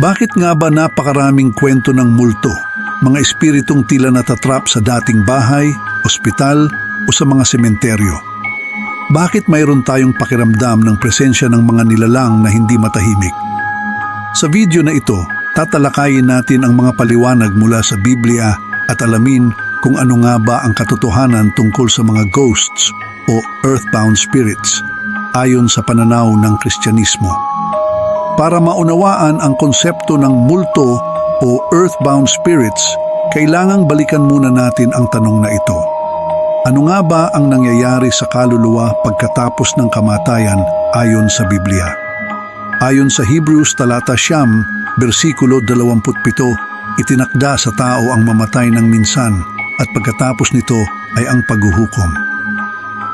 Bakit nga ba napakaraming kwento ng multo, mga espiritong tila natatrap sa dating bahay, ospital o sa mga sementeryo? Bakit mayroon tayong pakiramdam ng presensya ng mga nilalang na hindi matahimik? Sa video na ito, tatalakayin natin ang mga paliwanag mula sa Biblia at alamin kung ano nga ba ang katotohanan tungkol sa mga ghosts o earthbound spirits ayon sa pananaw ng Kristyanismo. Para maunawaan ang konsepto ng multo o earthbound spirits, kailangang balikan muna natin ang tanong na ito. Ano nga ba ang nangyayari sa kaluluwa pagkatapos ng kamatayan ayon sa Biblia? Ayon sa Hebrews talata siyam, bersikulo 27, itinakda sa tao ang mamatay ng minsan at pagkatapos nito ay ang paghuhukom.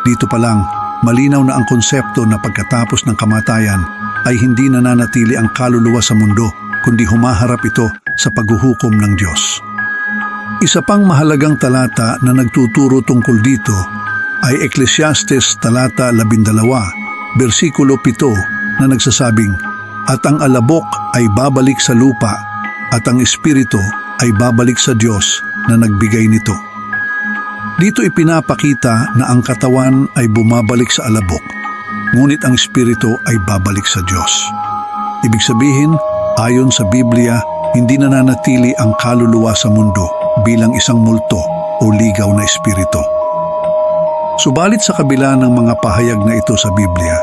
Dito pa lang, malinaw na ang konsepto na pagkatapos ng kamatayan ay hindi nananatili ang kaluluwa sa mundo kundi humaharap ito sa paghuhukom ng Diyos. Isa pang mahalagang talata na nagtuturo tungkol dito ay Ecclesiastes talata 12, bersikulo 7 na nagsasabing, At ang alabok ay babalik sa lupa at ang espiritu ay babalik sa Diyos na nagbigay nito. Dito ipinapakita na ang katawan ay bumabalik sa alabok, ngunit ang espiritu ay babalik sa Diyos. Ibig sabihin, ayon sa Biblia, hindi nananatili ang kaluluwa sa mundo bilang isang multo o ligaw na espiritu. Subalit sa kabila ng mga pahayag na ito sa Biblia,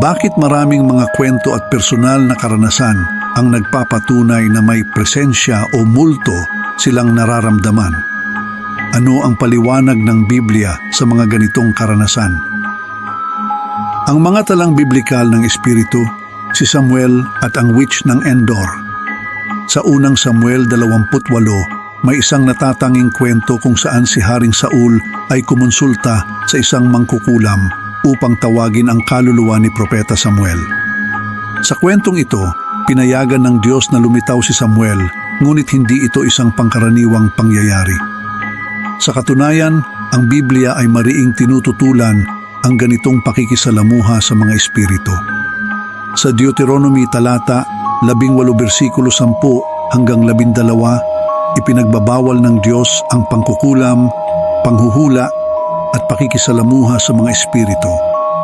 bakit maraming mga kwento at personal na karanasan ang nagpapatunay na may presensya o multo silang nararamdaman? Ano ang paliwanag ng Biblia sa mga ganitong karanasan? Ang mga talang biblikal ng Espiritu, si Samuel at ang witch ng Endor. Sa unang Samuel 28, may isang natatanging kwento kung saan si Haring Saul ay kumonsulta sa isang mangkukulam upang tawagin ang kaluluwa ni Propeta Samuel. Sa kwentong ito, pinayagan ng Diyos na lumitaw si Samuel, ngunit hindi ito isang pangkaraniwang pangyayari. Sa katunayan, ang Biblia ay mariing tinututulan ang ganitong pakikisalamuha sa mga espiritu. Sa Deuteronomy talata 18 versikulo 10 hanggang 12, ipinagbabawal ng Diyos ang pangkukulam, panghuhula at pakikisalamuha sa mga espiritu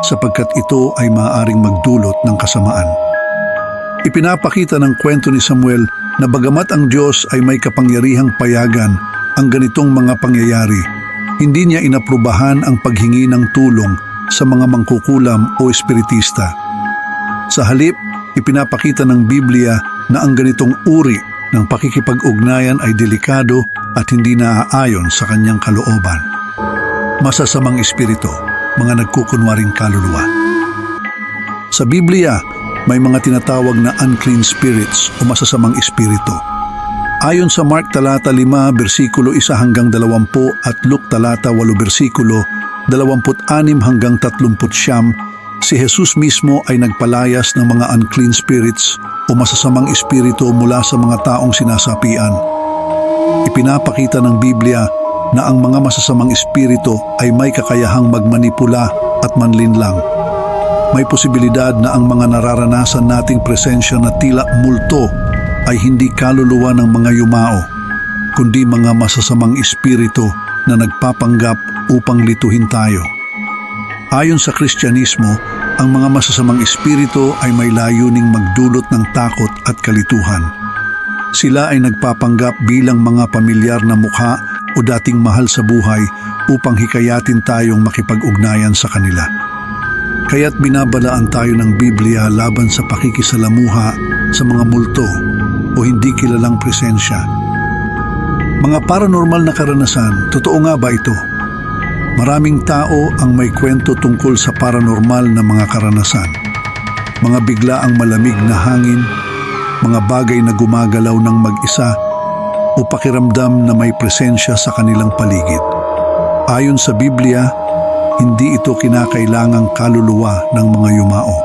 sapagkat ito ay maaaring magdulot ng kasamaan. Ipinapakita ng kwento ni Samuel na bagamat ang Diyos ay may kapangyarihang payagan ang ganitong mga pangyayari, hindi niya inaprubahan ang paghingi ng tulong sa mga mangkukulam o espiritista. Sa halip, ipinapakita ng Biblia na ang ganitong uri ng pakikipag-ugnayan ay delikado at hindi naaayon sa kanyang kalooban. Masasamang espiritu, mga nagkukunwaring kaluluwa. Sa Biblia, may mga tinatawag na unclean spirits o masasamang espiritu. Ayon sa Mark talata 5 bersikulo 1 hanggang 20 at Luke talata 8 bersikulo 26 hanggang 39, si Jesus mismo ay nagpalayas ng mga unclean spirits o masasamang espiritu mula sa mga taong sinasapian. Ipinapakita ng Biblia na ang mga masasamang espiritu ay may kakayahang magmanipula at manlinlang. May posibilidad na ang mga nararanasan nating presensya na tila multo ay hindi kaluluwa ng mga yumao, kundi mga masasamang espiritu na nagpapanggap upang lituhin tayo. Ayon sa Kristyanismo, ang mga masasamang espiritu ay may layuning magdulot ng takot at kalituhan. Sila ay nagpapanggap bilang mga pamilyar na mukha o dating mahal sa buhay upang hikayatin tayong makipag-ugnayan sa kanila. Kaya't binabalaan tayo ng Biblia laban sa pakikisalamuha sa mga multo o hindi kilalang presensya. Mga paranormal na karanasan, totoo nga ba ito? Maraming tao ang may kwento tungkol sa paranormal na mga karanasan. Mga bigla ang malamig na hangin, mga bagay na gumagalaw ng mag-isa o pakiramdam na may presensya sa kanilang paligid. Ayon sa Biblia, hindi ito kinakailangang kaluluwa ng mga yumao.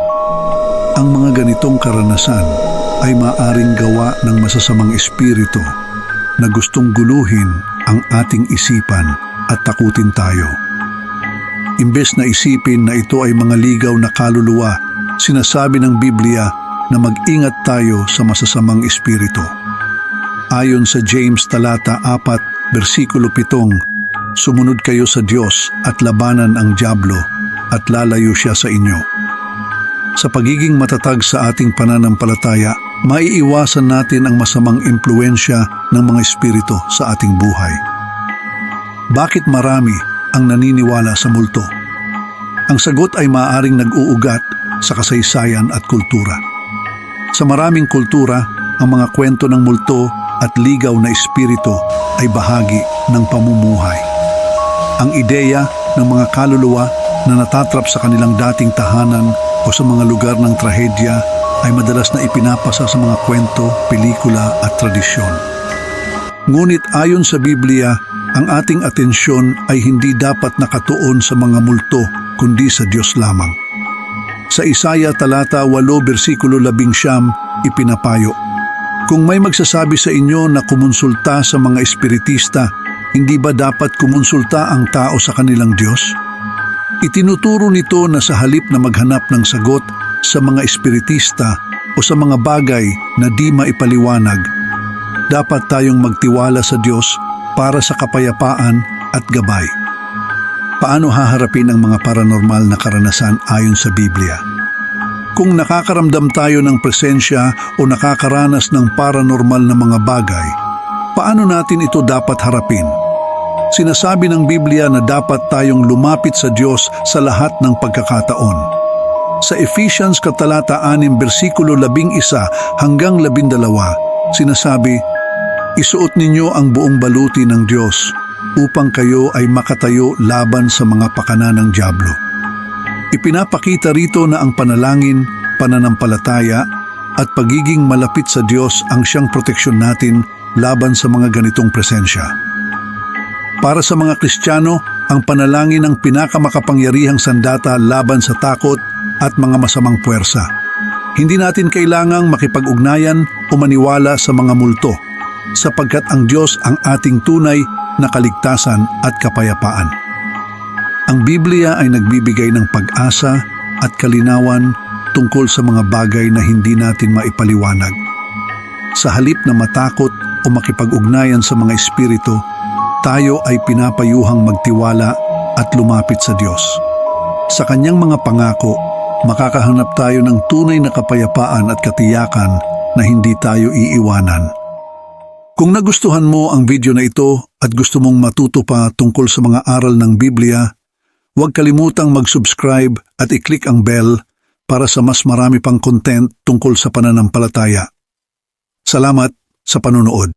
Ang mga ganitong karanasan ay maaring gawa ng masasamang espiritu na gustong guluhin ang ating isipan at takutin tayo. Imbes na isipin na ito ay mga ligaw na kaluluwa, sinasabi ng Biblia na mag-ingat tayo sa masasamang espiritu. Ayon sa James talata 4, versikulo 7, Sumunod kayo sa Diyos at labanan ang Diablo at lalayo siya sa inyo. Sa pagiging matatag sa ating pananampalataya, maiiwasan natin ang masamang impluensya ng mga espiritu sa ating buhay. Bakit marami ang naniniwala sa multo? Ang sagot ay maaaring nag-uugat sa kasaysayan at kultura. Sa maraming kultura, ang mga kwento ng multo at ligaw na espiritu ay bahagi ng pamumuhay. Ang ideya ng mga kaluluwa na natatrap sa kanilang dating tahanan o sa mga lugar ng trahedya ay madalas na ipinapasa sa mga kwento, pelikula at tradisyon. Ngunit ayon sa Biblia, ang ating atensyon ay hindi dapat nakatuon sa mga multo kundi sa Diyos lamang. Sa Isaya talata 8 bersikulo 11 ipinapayo, Kung may magsasabi sa inyo na kumonsulta sa mga espiritista, hindi ba dapat kumonsulta ang tao sa kanilang Diyos? Itinuturo nito na sa halip na maghanap ng sagot sa mga espiritista o sa mga bagay na di maipaliwanag, dapat tayong magtiwala sa Diyos para sa kapayapaan at gabay. Paano haharapin ang mga paranormal na karanasan ayon sa Biblia? Kung nakakaramdam tayo ng presensya o nakakaranas ng paranormal na mga bagay, paano natin ito dapat harapin? Sinasabi ng Biblia na dapat tayong lumapit sa Diyos sa lahat ng pagkakataon. Sa Ephesians Katalata 6 versikulo 11 hanggang 12, sinasabi, Isuot ninyo ang buong baluti ng Diyos upang kayo ay makatayo laban sa mga pakana ng Diablo. Ipinapakita rito na ang panalangin, pananampalataya at pagiging malapit sa Diyos ang siyang proteksyon natin laban sa mga ganitong presensya. Para sa mga Kristiyano, ang panalangin ang pinakamakapangyarihang sandata laban sa takot at mga masamang puwersa. Hindi natin kailangang makipag-ugnayan o maniwala sa mga multo sapagkat ang Diyos ang ating tunay na kaligtasan at kapayapaan. Ang Biblia ay nagbibigay ng pag-asa at kalinawan tungkol sa mga bagay na hindi natin maipaliwanag. Sa halip na matakot o makipag-ugnayan sa mga espiritu, tayo ay pinapayuhang magtiwala at lumapit sa Diyos. Sa kanyang mga pangako, makakahanap tayo ng tunay na kapayapaan at katiyakan na hindi tayo iiwanan. Kung nagustuhan mo ang video na ito at gusto mong matuto pa tungkol sa mga aral ng Biblia, huwag kalimutang mag-subscribe at i-click ang bell para sa mas marami pang content tungkol sa pananampalataya. Salamat sa panonood.